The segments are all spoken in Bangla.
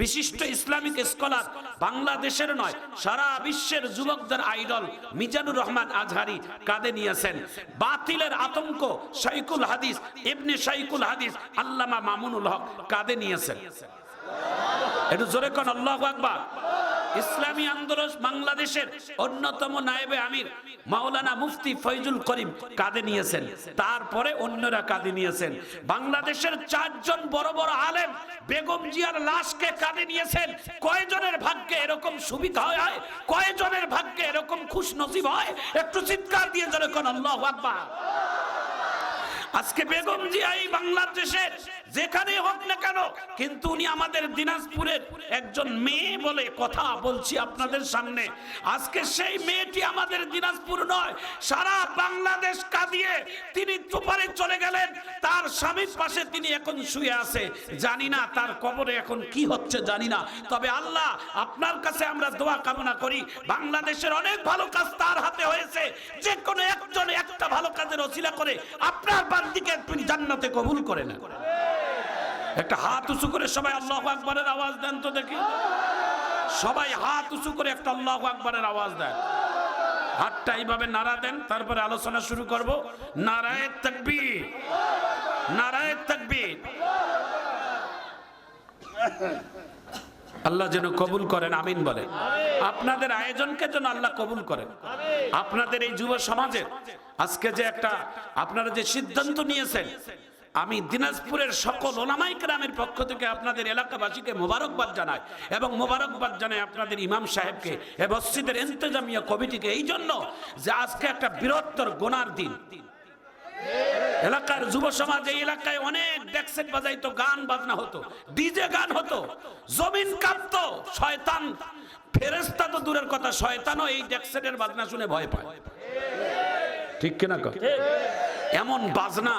বিশিষ্ট ইসলামিক স্কলার বাংলাদেশের নয়, সারা বিশ্বের যুবকদের আইডল মিজানুর রহমান আজহারি কাঁদে নিয়েছেন। বাতিলের আতঙ্ক শাইকুল হাদিস, ইবনে শাইকুল হাদিস, আল্লামা মামুনুল হক কাঁদে নিয়েছেন। একটু জোরে কন, আল্লাহ আকবার। ইসলামী আন্দোলন বাংলাদেশের অন্যতম নায়েবে আমির মাওলানা মুফতি ফৈজুল করিম কাঁধে নিয়েছেন। তারপরে অন্যরা কাঁধে নিয়েছেন। বাংলাদেশের চারজন বড় বড় আলেম বেগম জিয়ার লাশকে কাঁধে নিয়েছেন। কয়জনের ভাগ্যে এরকম সুবিধা হয়? কয়জনের ভাগ্যে এরকম খুশ নসিব হয়? একটু চিৎকার দিয়ে জোরে কোন আল্লাহ আকবার। আজকে বেগম জিয়া এই বাংলাদেশের যেখানে হোক না কেন, কিন্তু উনি আমাদের দিনাজপুরের একজন মেয়ে বলে কথা বলছি আপনাদের সামনে। আজকে সেই মেয়েটি আমাদের দিনাজপুর নয়, সারা বাংলাদেশ কাঁদিয়ে তিনি চুপারে চলে গেলেন। তার স্বামীর পাশে তিনি এখন শুয়ে আছে। জানি না তার কবরে এখন কি হচ্ছে, জানি না। তবে আল্লাহ আপনার কাছে আমরা দোয়া কামনা করি, বাংলাদেশের অনেক ভালো কাজ তার হাতে হয়েছে। যে কোনো একজন একটা ভালো কাজের অছিলা করে আপনার বান্দিকে তিনি জান্নাতে কবুল করে না একটা হাত উঁচু করে সবাই আল্লাহ আকবরের আওয়াজ দেন তো দেখি। সবাই হাত উঁচু করে একটা আল্লাহ আকবরের আওয়াজ দেন। হাতটা এইভাবে নাড়া দেন, তারপরে আলোচনা শুরু করব। নারায় তকবীর। নারায় তকবীর। আল্লাহ যেন কবুল করেন, আমিন বলেন আপনাদের আয়োজনকে যেন আল্লাহ কবুল করেন। আপনাদের এই যুব সমাজের আজকে যে একটা, আপনারা যে সিদ্ধান্ত নিয়েছেন, আমি দিনাজপুরের সকল ওলামাই গ্রামের পক্ষ থেকে আপনাদের এলাকাবাসীকে মোবারকবাদ জানাই এবং মোবারকবাদ জানাই আপনাদের ইমাম সাহেবকে, এ মসজিদের ইন্তজামিয়া কমিটিকে। এই জন্য যে আজকে একটা বৃহত্তর গোনার দিন এলাকার যুব সমাজ এই এলাকায় অনেক ডেক্সেট বাজাইতো গান বাজনা হতো ডিজে গান হতো জমিন কাঁপতো শয়তান ফেরেস্তা তো দূরের কথা শয়তানও এই ডেক্সেটের বাজনা শুনে ভয় পায়। ঠিক কিনা এমন বাজনা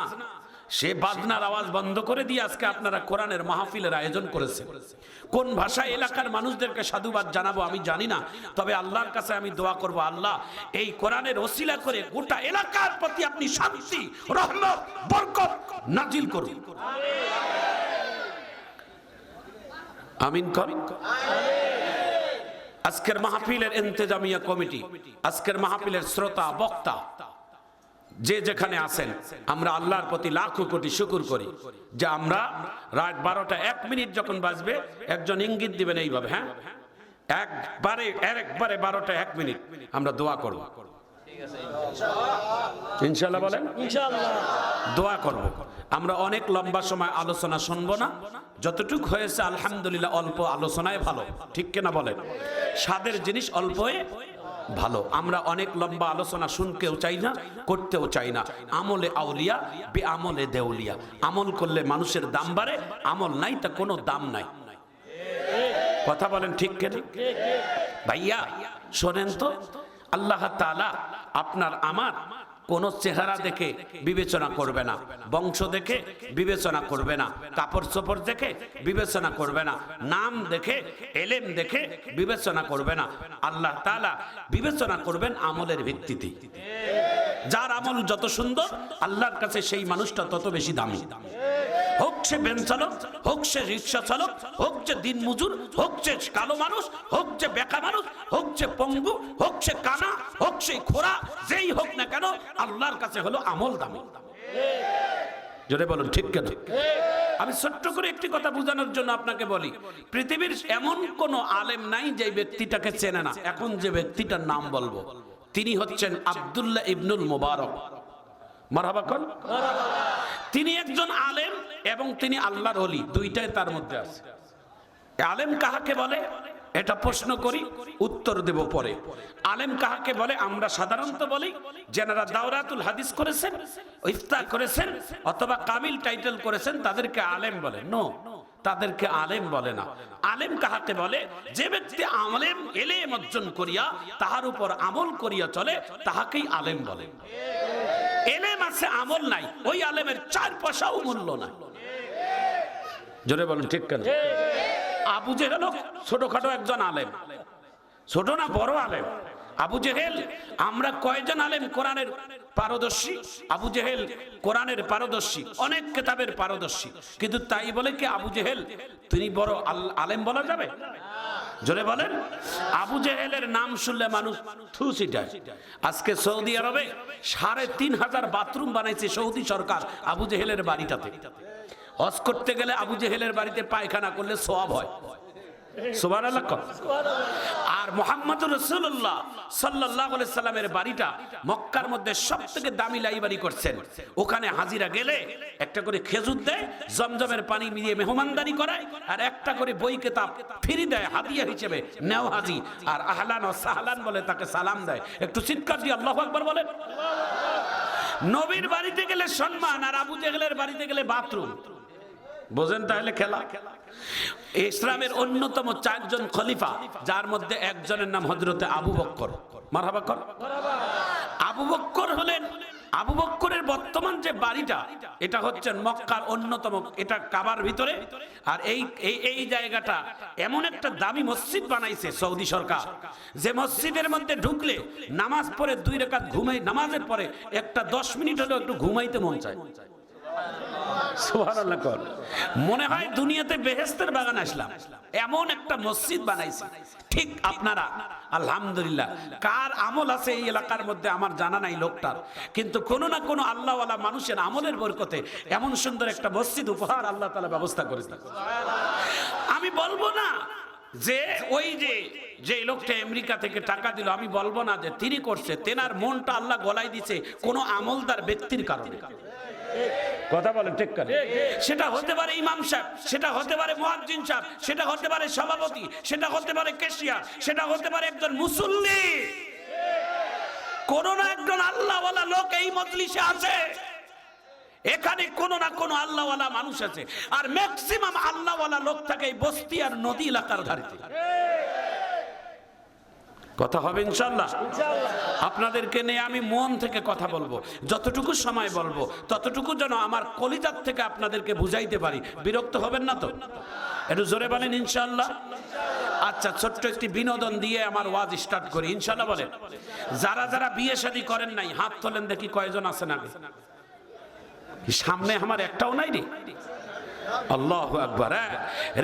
সে বাজনার আওয়াজ বন্ধ করে দিয়ে আজকে আপনারা কোরআনের মাহফিলের আয়োজন করেছে কোন ভাষায় এলাকার মানুষদেরকে সাধুবাদ জানাব আমি জানি না, তবে আল্লাহর কাছে আমি দোয়া করব, আল্লাহ, এই কোরআনের ওসিলা করে গোটা এলাকার প্রতি আপনি শান্তি, রহমত, বরকত নাজিল করুন। আমিন করেন। আজকের মাহফিলের ইন্তেজামিয়া কমিটি, আজকের মাহফিলের শ্রোতা, বক্তা যে যেখানে আছেন আমরা আল্লাহর প্রতি লাখো কোটি শুকুর করি। যে আমরা রাত বারোটা এক মিনিট যখন বাজবে একজন ইঙ্গিত দিবেন এইভাবে হ্যাঁ? একবারে একবারে বারোটা এক মিনিট আমরা দোয়া করব। ইনশাল্লাহ বলেন? দোয়া করব। আমরা অনেক লম্বা সময় আলোচনা শুনব না। যতটুক হয়েছে আলহামদুলিল্লাহ অল্প আলোচনায় ভালো। ঠিক কিনা বলেন? স্বাদের জিনিস অল্পে ভালো। আমরা অনেক লম্বা আলোচনা শুনতেও চাই না, করতেও চাই না। আমলে আউলিয়া বে আমলে দেউলিয়া। আমল করলে মানুষের দাম বাড়ে, আমল নাই তা কোনো দাম নাই। কথা বলেন ঠিক কেন? ভাইয়া, শোনেন তো, আল্লাহ তালা আপনার আমার কোন চেহারা দেখে বিবেচনা করবে না। বংশ দেখে বিবেচনা করবে না। কাপড় চোপড় দেখে বিবেচনা করবে না। নাম দেখে, এলেম দেখে বিবেচনা করবে না। আল্লাহ তালা বিবেচনা করবেন আমলের ভিত্তিতে। যার আমল যত সুন্দর, আল্লাহর কাছে সেই মানুষটা তত বেশি দামি। হোক সে বেন চালক, হোক সে রিক্সা চালক, হোক যে দিন মজুর, হোক যে কালো মানুষ, হোক যে বেকা মানুষ, হোক যে পঙ্গু, হোক সে কানা, হোক সে খোরা যেই হোক না কেন, আল্লাহর কাছে হলো আমল দামি। জোরে বলুন, ঠিক কেন? আমি ছোট্ট করে একটি কথা বোঝানোর জন্য আপনাকে বলি, পৃথিবীর এমন কোন আলেম নাই যে ব্যক্তিটাকে চেনে না। এখন যে ব্যক্তিটার নাম বলব, তিনি হচ্ছেন আব্দুল্লাহ ইবনুল মুবারক। মারহাবা কোন তিনি একজন আলেম এবং তিনি আল্লাহর অলি দুইটাই তার মধ্যে আছে। আলেম কাহাকে বলে? এটা প্রশ্ন করি, উত্তর দেব পরে। আলেম কাহাকে বলে? আমরা সাধারণত বলি যারা দাওরাতুল হাদিস করেছেন ইফতা করেছেন, অথবা কামিল টাইটেল করেছেন, তাদেরকে আলেম বলে। নো, তাদেরকে আলেম বলে না। আলেম কাহাকে বলে? যে ব্যক্তি আলেম, এলেম অর্জন করিয়া, তাহার উপর আমল করিয়া চলে, তাহাকেই আলেম বলে। এলেম আছে, আমল নাই। ওই আলেমের চার পয়সাও মূল্য নাই। জোরে বলুন, ঠিক কেন? আবু জেহেল ছোটখাটো একজন আলেম। ছোট না, বড় আলেম। আবু জেহেল, আমরা কয়জন আলেম কোরআনের পারদর্শী? আবু জেহেল কোরআনের পারদর্শী, অনেক কেতাবের পারদর্শী। কিন্তু তাই বলে কি আবু জেহেল, তিনি বড় আল- আলেম বলা যাবে? জোরে বলেন, আবু জেহেলের নাম শুনলে মানুষ থু ছিটায় আজকে সৌদি আরবে সাড়ে তিন হাজার বাথরুম বানাইছে সৌদি সরকার আবু জেহেলের বাড়িটাতে। হজ করতে গেলে আবু জেহেলের বাড়িতে পায়খানা করলে সব হয়। একটা করে মেহমানদারি করায়, আর একটা করে বই কেতাব ফিরি দেয়, হাদিয়া হিসেবে নেও হাজি। আর আহলান ও সাহলান বলে তাকে সালাম দেয়। একটু চিৎকার দিয়ে আল্লাহ বলেন। নবীর বাড়িতে গেলে সম্মান, আর আবু জেহেলের বাড়িতে গেলে বাথরুম। বোঝেন তাহলে খেলা? ইসলামের অন্যতম চারজন খলিফা, যার মধ্যে একজনের নাম হজরতে আবু বক্কর। মারহাবা কর। আবু বক্কর হলেন, আবু বক্করের বর্তমান যে বাড়িটা, এটা হচ্ছে মক্কার অন্যতম, এটা কাবার ভিতরে। আর এই এই জায়গাটা এমন একটা দামি মসজিদ বানাইছে সৌদি সরকার। যে মসজিদের মধ্যে ঢুকলে নামাজ পড়ে দুই রেখাত ঘুমাই, নামাজের পরে একটা দশ মিনিট হলেও একটু ঘুমাইতে মন চায়। মনে হয় দুনিয়াতে বেহেস্তের বাগান আসলাম। এমন একটা মসজিদ বানাইছে। ঠিক আপনারা, আলহামদুলিল্লাহ, কার আমল আছে এই এলাকার মধ্যে আমার জানা নাই লোকটার। কিন্তু কোনো না কোনো আল্লাহওয়ালা মানুষের আমলের বরকতে এমন সুন্দর একটা মসজিদ উপহার আল্লাহ তালা ব্যবস্থা করেছে আমি বলব না যে ওই যে যে লোকটা আমেরিকা থেকে টাকা দিল, আমি বলব না যে তিনি করছে। তেনার মনটা আল্লাহ গলাই দিছে কোনো আমলদার ব্যক্তির কারণে। কথা বলেন, ঠিক করে সেটা হতে পারে ইমাম সাহেব, সেটা হতে পারে মুয়াজ্জিন সাহেব, সেটা হতে পারে সভাপতি, সেটা হতে পারে কেশিয়া, সেটা হতে পারে একজন মুসল্লি। কোন না একজন আল্লাহওয়ালা লোক এই মজলিসে আছে। এখানে কোন না কোন আল্লাহওয়ালা মানুষ আছে। আর ম্যাক্সিমাম আল্লাহওয়ালা লোক থাকে এই বস্তি আর নদী এলাকার ধারিতে। কথা হবে ইনশাল্লাহ আপনাদেরকে নিয়ে আমি মন থেকে কথা বলব। যতটুকু সময় বলব, ততটুকু যেন আমার কলিজার থেকে আপনাদেরকে বুঝাইতে পারি। বিরক্ত হবেন না তো? একটু জোরে বলেন ইনশাল্লাহ আচ্ছা ছোট্ট একটি বিনোদন দিয়ে আমার ওয়াজ স্টার্ট করি। ইনশাল্লাহ বলেন, যারা যারা বিয়ে শাদী করেন নাই, হাত তোলেন দেখি কয়জন আছেন আগে? সামনে আমার একটাও নাই রে? আল্লাহ আকবার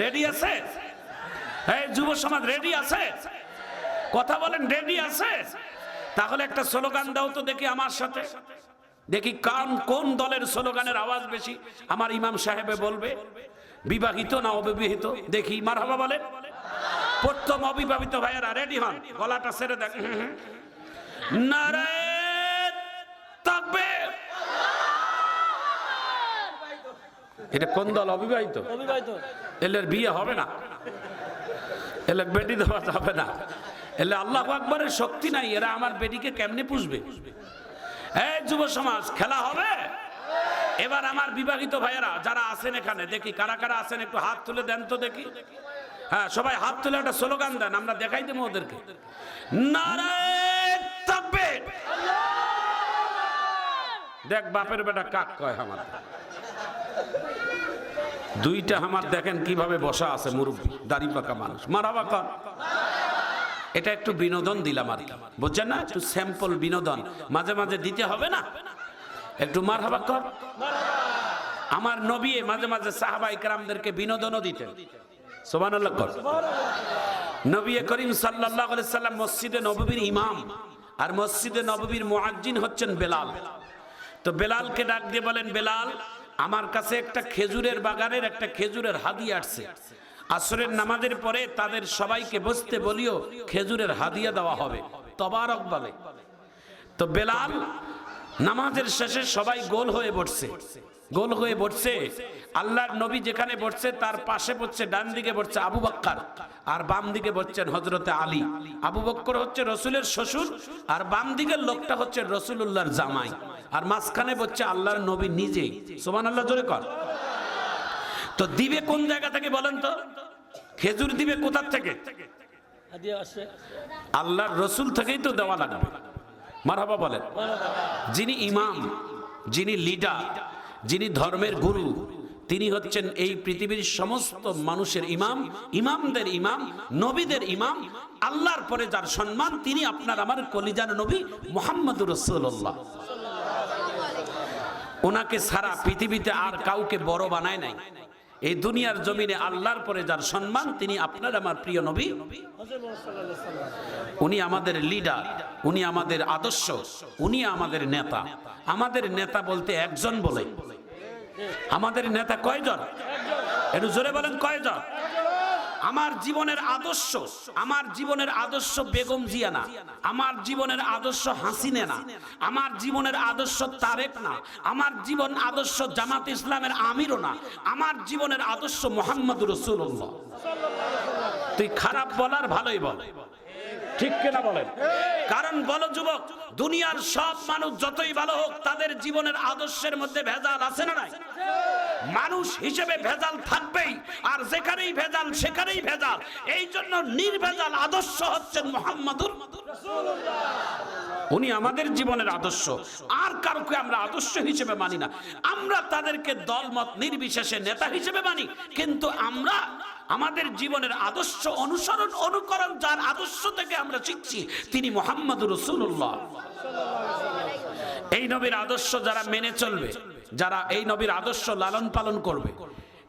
রেডি আছে? এই যুব সমাজ রেডি আছে? কথা বলেন রেডি আছে? তাহলে একটা স্লোগান দাও তো দেখি আমার সাথে। দেখি কান কোন দলের স্লোগানের আওয়াজ বেশি? আমার ইমাম সাহেবে বলবে বিবাহিত না অবিবাহিত? দেখি মার হবা বলে প্রথম অবিবাহিত ভাইয়েরা রেডি হন গলাটা ছেড়ে দেখ তাকবীর। এটা কোন দল অবিবাহিত? অবিবাহিত। এলের বিয়ে হবে না। এলে বেটি দেওয়া যাবে না। এলে আল্লাহ আকবরের শক্তি নাই, এরা আমার বেটিকে কেমনে পুষবে? এই যুব সমাজ, খেলা হবে? এবার আমার বিবাহিত ভাইয়েরা যারা আছেন এখানে, দেখি কারা কারা আছেন, একটু হাত তুলে দেন তো দেখি। হ্যাঁ সবাই হাত তুলে একটা স্লোগান দেন, আমরা দেখাই দেবো ওদেরকে। দেখ, বাপের বেটা কাক কয় আমার দুইটা আমার দেখেন কীভাবে বসা আছে মুরব্বী, দাড়ি পাকা মানুষ। মারাবা কর এটা একটু বিনোদন দিলাম আর। বুঝছেন না? একটু স্যাম্পল বিনোদন। মাঝে মাঝে দিতে হবে না? একটু মার হাবা কর। আমার নবী মাঝে মাঝে সাহাবা ইকরামদেরকে বিনোদনও দিতেন। কর। নবী করিম সাল্লাল্লাহু সাল্লাম মসজিদে নববীর ইমাম আর মসজিদে নববীর মুয়াজ্জিন হচ্ছেন বেলাল। তো বেলালকে ডাক দিয়ে বলেন, বেলাল, আমার কাছে একটা খেজুরের বাগানের একটা খেজুরের হাদি আসছে। আসরের নামাজের পরে তাদের সবাইকে বসতে বলিও খেজুরের হাদিয়া দেওয়া হবে। তবারক বলে। তো বেলাল নামাজের শেষে সবাই গোল হয়ে বসছে। গোল হয়ে বসছে। আল্লাহর নবী যেখানে বসছে, তার পাশে বসছে, ডান দিকে বসছে আবু বক্কর। আর বাম দিকে বসছেন হজরতে আলী। আবু বক্কর হচ্ছে রসুলের শ্বশুর, আর বাম দিকের লোকটা হচ্ছে রসুলুল্লাহর জামাই। আর মাঝখানে বসছে আল্লাহর নবী নিজেই। সোমান আল্লাহ জোরে কর। তো দিবে কোন জায়গা থেকে বলেন তো? খেজুর দিবে কোথার থেকে? আল্লাহর রসুল থেকেই তো দেওয়া লাগবে। মারহাবা বলেন। যিনি ইমাম যিনি লিডার যিনি ধর্মের গুরু তিনি হচ্ছেন এই পৃথিবীর সমস্ত মানুষের ইমাম ইমামদের ইমাম নবীদের ইমাম আল্লাহর পরে যার সম্মান তিনি আপনার আমার কলিজান নবী মোহাম্মদুর রসুল্লাহ ওনাকে সারা পৃথিবীতে আর কাউকে বড় বানায় নাই। এই দুনিয়ার জমিনে আল্লাহর পরে যার সম্মান, তিনি আপনার আমার প্রিয় নবী। উনি আমাদের লিডার উনি আমাদের আদর্শ, উনি আমাদের নেতা। আমাদের নেতা বলতে একজন বলে। আমাদের নেতা কয়জন? একটু জোরে বলেন কয়জন? আমার জীবনের আদর্শ, আমার জীবনের আদর্শ বেগম জিয়া না, আমার জীবনের আদর্শ হাসিনে না, আমার জীবনের আদর্শ তারেক না, আমার জীবন আদর্শ জামাত ইসলামের আমিরও না, আমার জীবনের আদর্শ মোহাম্মদ রসুল্লাহ তুই খারাপ বলার ভালোই বল। ঠিক কিনা বলেন? কারণ বলো যুবক, দুনিয়ার সব মানুষ যতই ভালো হোক, তাদের জীবনের আদর্শের মধ্যে ভেজাল আছে না নাই? মানুষ হিসেবে ভেজাল থাকবেই, আর যেখানেই ভেজাল, সেখানেই ভেজাল। এই জন্য নির্ভেজাল আদর্শ হচ্ছেন মোহাম্মদুর উনি আমাদের জীবনের আদর্শ। আর কারোকে আমরা আদর্শ হিসেবে মানি না। আমরা তাদেরকে দলমত নির্বিশেষে নেতা হিসেবে মানি, কিন্তু আমরা আমাদের জীবনের আদর্শ অনুসরণ, অনুকরণ, যার আদর্শ থেকে আমরা শিখছি, তিনি মোহাম্মদ রসুল্লাহ এই নবীর আদর্শ যারা মেনে চলবে যারা এই নবীর আদর্শ লালন পালন করবে,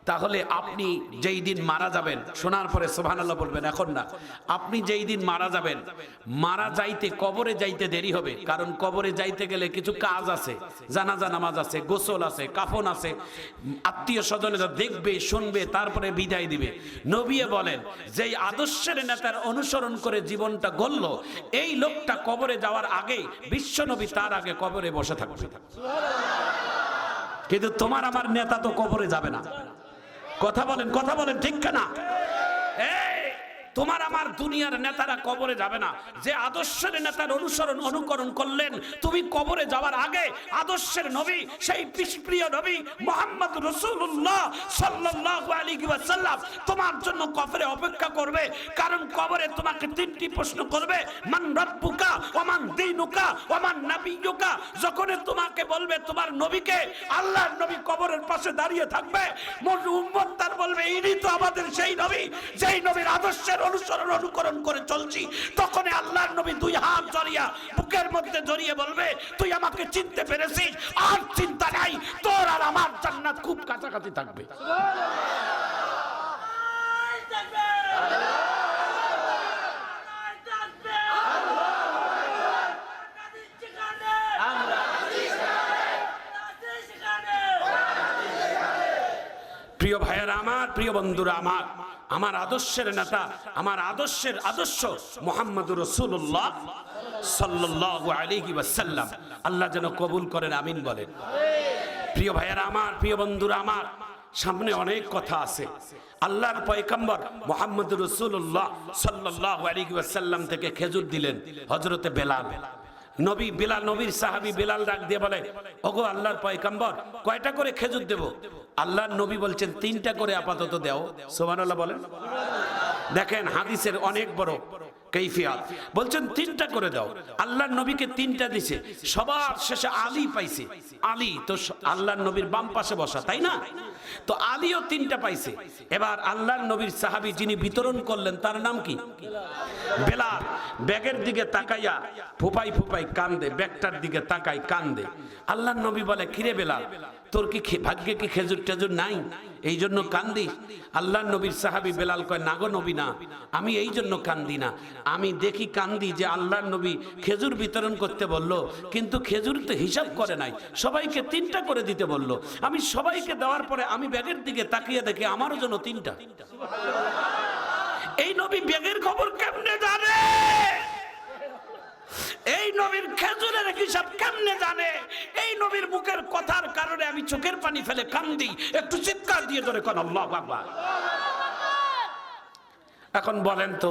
তাহলে আপনি যেই দিন মারা যাবেন, শোনার পরে সোভানাল্লাহ বলবেন, এখন না। আপনি যেই দিন মারা যাবেন, মারা যাইতে কবরে যাইতে দেরি হবে, কারণ কবরে যাইতে গেলে কিছু কাজ আছে, জানাজা, নামাজ আছে, গোসল আছে, কাফন আছে, আত্মীয় স্বজনেরা দেখবে, শুনবে, তারপরে বিদায় দিবে। নবিয়ে বলেন, যেই আদর্শের নেতার অনুসরণ করে জীবনটা গড়ল, এই লোকটা কবরে যাওয়ার আগে বিশ্বনবী তার আগে কবরে বসে থাকবে। কিন্তু তোমার আমার নেতা তো কবরে যাবে না। কথা বলেন কথা বলেন ঠিক না তোমার আমার দুনিয়ার নেতারা কবরে যাবে না। যে আদর্শের নেতার অনুসরণ, অনুকরণ করলেন, তুমি কবরে যাওয়ার আগে আদর্শের নবী, সেই প্রিয় নবী মোহাম্মদ রসুল্লাহ সাল্লাল্লাহু আলাইহি ওয়াসাল্লাম তোমার জন্য কবরে অপেক্ষা করবে। কারণ কবরে তোমাকে তিনটি প্রশ্ন করবে, মান রব্বুকা ওমান দীনুকা ওমান নাবিয়ুকা। যখন তোমাকে বলবে তোমার নবীকে, আল্লাহর নবী কবরের পাশে দাঁড়িয়ে থাকবে, মোর উম্মত তার বলবে, ইনি তো আমাদের সেই নবী, যেই নবীর আদর্শের অনুসরণ অনুকরণ করে চলছি। তখন আল্লাহর নবী দুই হাত জড়িয়া বুকের মধ্যে জড়িয়ে বলবে, তুই আমাকে চিনতে পেরেছিস? আর চিন্তা নাই। তোর আর আমার জান্নাত খুব কাছাকাছি থাকবে। প্রিয় ভাইয়েরা আমার, প্রিয় বন্ধুরা আমার আমার আদর্শের নেতা, আমার আদর্শের আদর্শ মোহাম্মদ রসুল্লাহ ওয়াসাল্লাম। আল্লাহ যেন কবুল করেন, আমিন বলেন। প্রিয় ভাইয়েরা আমার, প্রিয় বন্ধুরা আমার, সামনে অনেক কথা আছে। আল্লাহর পয়গম্বর মোহাম্মদ রসুল্লাহ সাল্লাল্লাহু আলাইহি ওয়াসাল্লাম থেকে খেজুর দিলেন, হযরতে বেলাল। নবী বেলাল, নবীর সাহাবী বেলাল ডাক দিয়ে বলে, ওগো আল্লাহর পয়গম্বর, কয়টা করে খেজুর দেব? আল্লাহর নবী বলছেন, তিনটা করে আপাতত দাও। সুবহানাল্লাহ বলেন। দেখেন, হাদিসের অনেক বড় কৈফিয়াত বলছেন, তিনটা করে দাও। আল্লাহর নবীকে তিনটা দিছে। সবার শেষে আলী পাইছে। আলী, তো আল্লাহর নবীর বাম পাশে বসা, তাই না? তো আলীও তিনটা পাইছে। এবার আল্লাহর নবীর সাহাবী যিনি বিতরণ করলেন, তার নাম কি? বেলাল। ব্যাগের দিকে তাকাইয়া ফুপাই ফুপাই কান্দে, ব্যাগটার দিকে তাকাই কান্দে। আল্লাহর নবী বলে, কিরে বেলাল তোর কি ভাগ্যে কি খেজুর টেজুর নাই? এই জন্য কান্দি আল্লাহ নবীর সাহাবী বেলাল কয়, নাগো নবী না, আমি এই জন্য কান্দি না। আমি দেখি কান্দি যে আল্লাহর নবী খেজুর বিতরণ করতে বলল, কিন্তু খেজুর তো হিসাব করে নাই। সবাইকে তিনটা করে দিতে বলল। আমি সবাইকে দেওয়ার পরে আমি ব্যাগের দিকে তাকিয়ে দেখি আমারও জন্য তিনটা। এই নবী ব্যাগের খবর কেমনে জানে? এই নবীর খেজুরের হিসাব কেমনে জানে? এই নবীর মুখের কথার কারণে আমি চোখের পানি ফেলে কান্দি, একটু চিৎকার দিয়ে ধরে কোন বাবা এখন বলেন তো,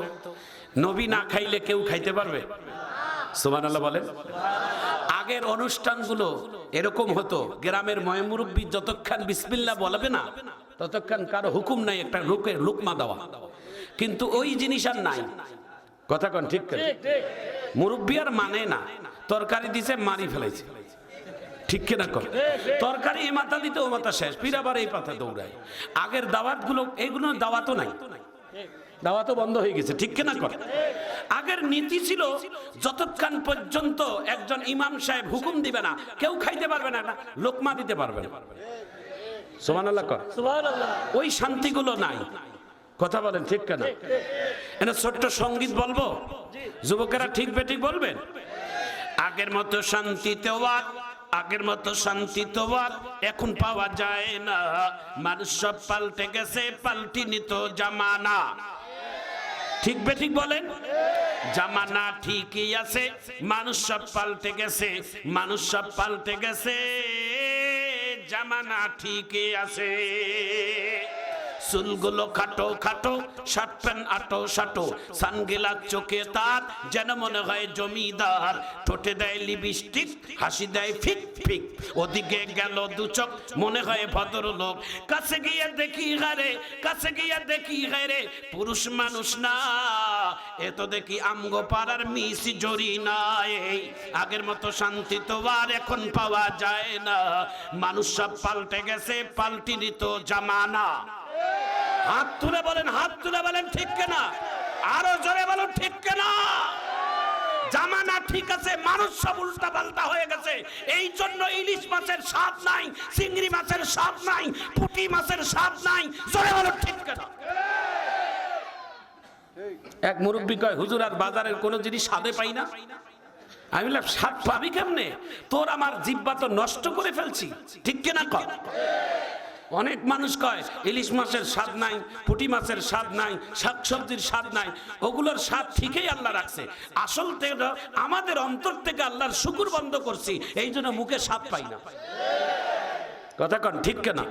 নবী না খাইলে কেউ খাইতে পারবে? সুমান আল্লাহ বলেন। আগের অনুষ্ঠানগুলো এরকম হতো, গ্রামের ময়মুরব্বী যতক্ষণ বিসমিল্লা বলবে না, ততক্ষণ কারও হুকুম নাই একটা লোকের লুকমা দেওয়া। কিন্তু ওই জিনিস আর নাই। কথা কন? ঠিক ঠিক। মুরব্বী আর মানে না তরকারি দিছে মারি ফেলেছে ঠিক কিনা কর তরকারি এই মাথা দিতে ও মাথা শেষ ফির আবার এই পাতা দৌড়ায়। আগের দাওয়াতগুলো এইগুলো দাওয়াতও নাই। দাওয়াতও বন্ধ হয়ে গেছে ঠিক কিনা কর আগের নীতি ছিল যতক্ষণ পর্যন্ত একজন ইমাম সাহেব হুকুম দিবে না কেউ খাইতে পারবে না না লোকমা দিতে পারবে না। সোমান ওই শান্তিগুলো নাই। কথা বলেন ঠিক কেন? এটা ছোট্ট সংগীত বলব? যুবকেরা ঠিক বেঠিক বলবেন? আগের মতো শান্তিতে ওয়াক আগের মতো শান্তি তো এখন পাওয়া যায় না। মানুষ সব পাল্টে গেছে পাল্টি নিত জামানা। ঠিক বেঠিক বলেন? জামানা ঠিকই আছে মানুষ সব পাল্টে গেছে মানুষ সব পাল্টে গেছে জামানা ঠিকই আছে। চুলগুলো খাটো খাটো, শার্ট প্যান্ট আটো সাটো। সানগিলাস চোখে তার যেন মনে হয় জমিদার। ঠোঁটে দেয় লিপস্টিক, হাসি দেয় ফিক ফিক। ওদিকে গেল দুচক মনে হয় ভদ্রলোক। কাছে গিয়ে দেখি হারে, কাছে গিয়ে দেখি হারে, পুরুষ মানুষ না। এ তো দেখি আমগো পাড়ার মিস জরি নাই আগের মতো শান্তি তো আর এখন পাওয়া যায় না। মানুষ সব পাল্টে গেছে পাল্টি নিত জামানা। হাত তুলে বলেন, হাত তুলে বলেন, ঠিক কেনা? আরও জোরে বলুন, ঠিক কেনা? জামানা ঠিক আছে, মানুষ সব উল্টা পাল্টা হয়ে গেছে। এই জন্য ইলিশ মাছের স্বাদ নাই, চিংড়ি মাছের স্বাদ নাই, পুঁটি মাছের স্বাদ নাই। জোরে বলুন, ঠিক কেনা? এক মুরব্বী কয়, হুজুর, আর বাজারের কোনো জিনিস স্বাদে পাই না? আমি বললাম, স্বাদ পাবি কেমনে? তোর আমার জিব্বা তো নষ্ট করে ফেলছি। ঠিক কিনা কর অনেক মানুষ কয়, ইলিশ মাছের স্বাদ নাই, পুঁটি মাছের স্বাদ নাই, শাকসবজির স্বাদ নাই, ওগুলোর স্বাদ ঠিকই আল্লাহ রাখছে। আসল থেকে আমাদের অন্তর থেকে আল্লাহর শুকুর বন্ধ করছি, এই জন্য মুখে স্বাদ পাই না। কথা কন, ঠিক কেনা?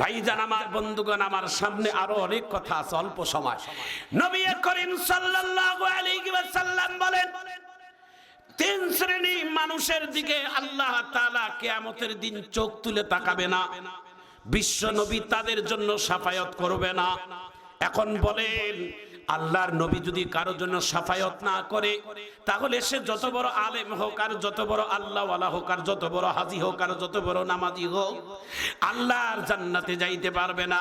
ভাইজান আমার, বন্ধুগণ আমার সামনে আরও অনেক কথা আছে, অল্প সময়। নবী করিম ওয়াসাল্লাম বলেন, তিন শ্রেণি মানুষের দিকে আল্লাহ তাআলা কিয়ামতের দিন চোখ তুলে তাকাবে না। বিশ্ব নবী তাদের জন্য সাফায়াত করবে না। এখন বলেন, আল্লাহর নবী যদি কারও জন্য সাফায়াত না করে, তাহলে সে যত বড় আলেম হোক আর যত বড় আল্লাহওয়ালা হোক আর যত বড় হাজি হোক আর যত বড় নামাজি হোক, আল্লাহর জান্নাতে যাইতে পারবে না।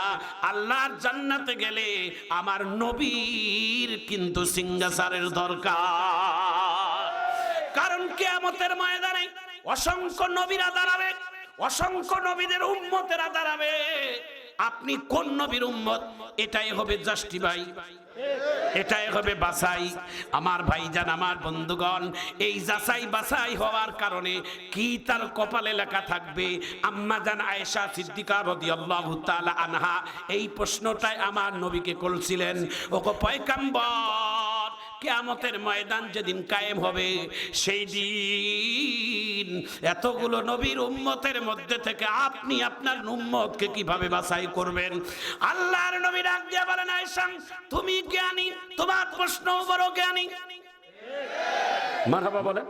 আল্লাহর জান্নাতে গেলে আমার নবীর কিন্তু সিংহাসারের দরকার। কারণ কেয়ামতের ময়দানে অসংখ্য নবীরা দাঁড়াবে। অসংখ্য নবীদের উম্মতেরা দাঁড়াবে। আপনি কোন নবীর উম্মত? এটাই হবে জাস্টিফাই। এটাই হবে বাসাই আমার ভাইজান, আমার বন্ধুগণ, এই যাচাই বাছাই হওয়ার কারণে কি তার কপালে লেখা থাকবে? আম্মা জান আয়েশা সিদ্দিকা রাদিয়াল্লাহু তাআলা আনহা, এই প্রশ্নটাই আমার নবীকে করছিলেন। ওগো পয়গাম্বর! কেয়ামতের ময়দান যেদিন কায়েম হবে সেই দিন এতগুলো নবীর উম্মতের মধ্যে থেকে আপনি আপনার উম্মতকে কীভাবে বাছাই করবেন? আল্লাহর নবী ডাক দিয়ে বলেন আয়েশা তুমি জ্ঞানী তোমার প্রশ্ন বড় জ্ঞানী। মারহাবা বলে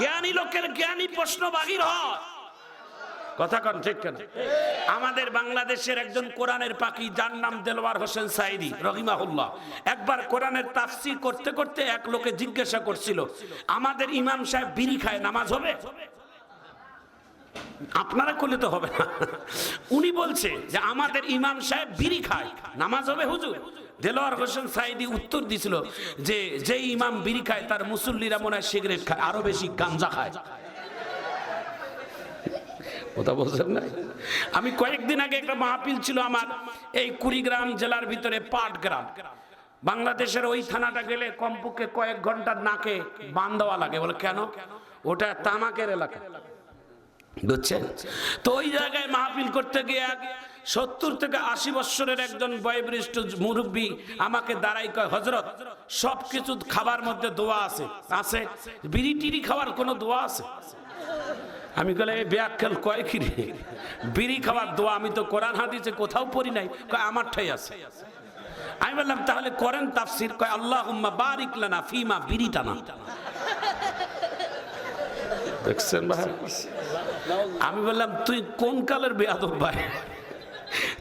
জ্ঞানী লোকের জ্ঞানী প্রশ্ন বাহির হয়। কথা কন, ঠিক কেন? আমাদের বাংলাদেশের একজন কোরআনের পাখি, যার নাম দেলওয়ার হোসেন সাইদি রহিমাহুল্লাহ। একবার কোরআনের তাফসির করতে করতে এক লোকে জিজ্ঞাসা করছিল, আমাদের ইমাম সাহেব বিড়ি খায়, নামাজ হবে? আপনারা করলে তো হবে না। উনি বলছে যে, আমাদের ইমাম সাহেব বিড়ি খায়, নামাজ হবে হুজুর? দেলোয়ার হোসেন সাইদি উত্তর দিছিল যে যে ইমাম বিড়ি খায়, তার মুসল্লিরা মনে হয় সিগারেট খায়, আরও বেশি গাঞ্জা খায়। কথা বলছেন না? আমি কয়েকদিন আগে একটা মাহফিল ছিল আমার, এই কুড়িগ্রাম জেলার ভিতরে পাটগ্রাম। বাংলাদেশের ওই থানাটা গেলে কমপক্ষে কয়েক ঘণ্টার নাকে বান দেওয়া লাগে। বলে, কেন? ওটা তামাকের এলাকা। বুঝছেন? তো ওই জায়গায় মাহফিল করতে গিয়ে সত্তর থেকে আশি বৎসরের একজন বয়োবৃষ্ট মুরব্বী আমাকে দাঁড়াই কয় হজরত সব কিছু খাবার মধ্যে দোয়া আছে। আছে। বিড়ি টিড়ি খাওয়ার কোনো দোয়া আছে? আমি কলে ব্যাখ্যাল কয় কি রে? বিড়ি খাওয়ার দোয়া আমি তো কোরআন হাদিসে কোথাও পড়ি নাই। কয় আমার ঠাই আছে। আমি বললাম, তাহলে করেন তাফসির। কয় আল্লাহ বারিক লানা ফিমা বিড়ি টানা দেখছেন ভাই? আমি বললাম, তুই কোন কালের বেয়াদব ভাই?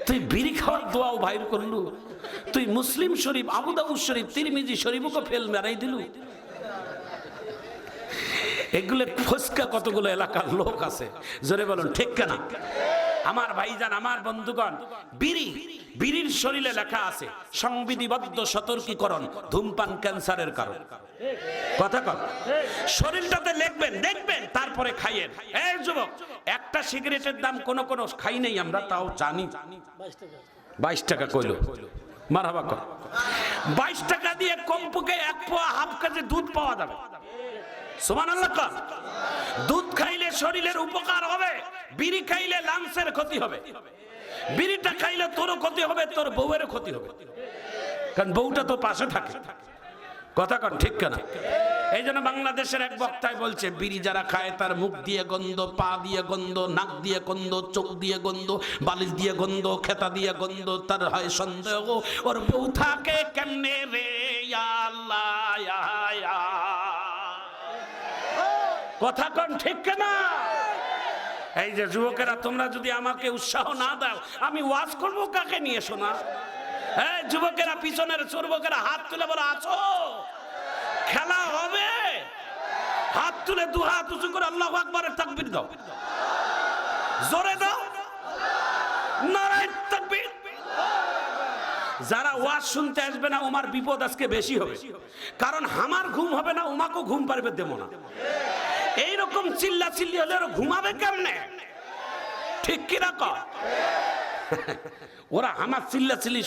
তুই বিড়ি খাওয়ার দোয়াও বাইর করলু। তুই মুসলিম শরীফ, আবু দাউদ শরীফ, তিরমিজি শরীফকে ফেল মেরাই দিলু। এগুলো ফসকা কতগুলো এলাকার লোক আছে? জোরে বলুন, ঠিক কেনা? আমার ভাইজান, আমার বন্ধুগণ, বিড়ি, বিড়ির শরীরে লেখা আছে, সংবিধিবদ্ধ সতর্কীকরণ, ধূমপান ক্যান্সারের কারণ। কথা কর শরীরটাতে লিখবেন, দেখবেন, তারপরে খাইয়েন। এই যুবক, একটা সিগারেটের দাম কোন কোন খাই নেই আমরা, তাও জানি। বাইশ টাকা কইল। মারহাবা কর। বাইশ টাকা দিয়ে কমপক্ষে এক পোয়া হাফ কেজি দুধ পাওয়া যাবে। দুধ খাইলে শরীরের উপকার হবে, বিড়ি খাইলে লাংসের ক্ষতি হবে। বিড়িটা খাইলে তোরও ক্ষতি হবে, তোর বউয়েরও ক্ষতি হবে। কারণ বউটা তো পাশে থাকে। কথা ঠিক কেনা? এই জন্য বাংলাদেশের এক বক্তায় বলছে, বিড়ি যারা খায় তার মুখ দিয়ে গন্ধ, পা দিয়ে গন্ধ, নাক দিয়ে গন্ধ, চোখ দিয়ে গন্ধ, বালিশ দিয়ে গন্ধ, খেতা দিয়ে গন্ধ, তার হয় সন্দেহ। ওর বউ থাকে কেমনে রে? আল্লাহ। কথা কন, ঠিক কেনা? এই যে যুবকেরা, তোমরা যদি আমাকে উৎসাহ না দাও, আমি ওয়াজ করব কাকে নিয়ে শোনা হ্যাঁ যুবকেরা, পিছনের যুবকেরা, হাত তুলে বলে আছো খেলা হবে। হাত তুলে দু হাত উঁচু করে আল্লাহ আকবরের তাকবির দাও। জোরে দাও। নারায়ণ তাকবির। যারা ওয়াজ শুনতে আসবে না, ওমার বিপদ আজকে বেশি হবে। কারণ আমার ঘুম হবে না ওমাকেও ঘুম পারবে দেবো না। এইরকম চিল্লা চিল্লি হলে ঘুমাবে কেমনে? ঠিক কীরকম কর ওরা আমার চিল্লা চিল্লি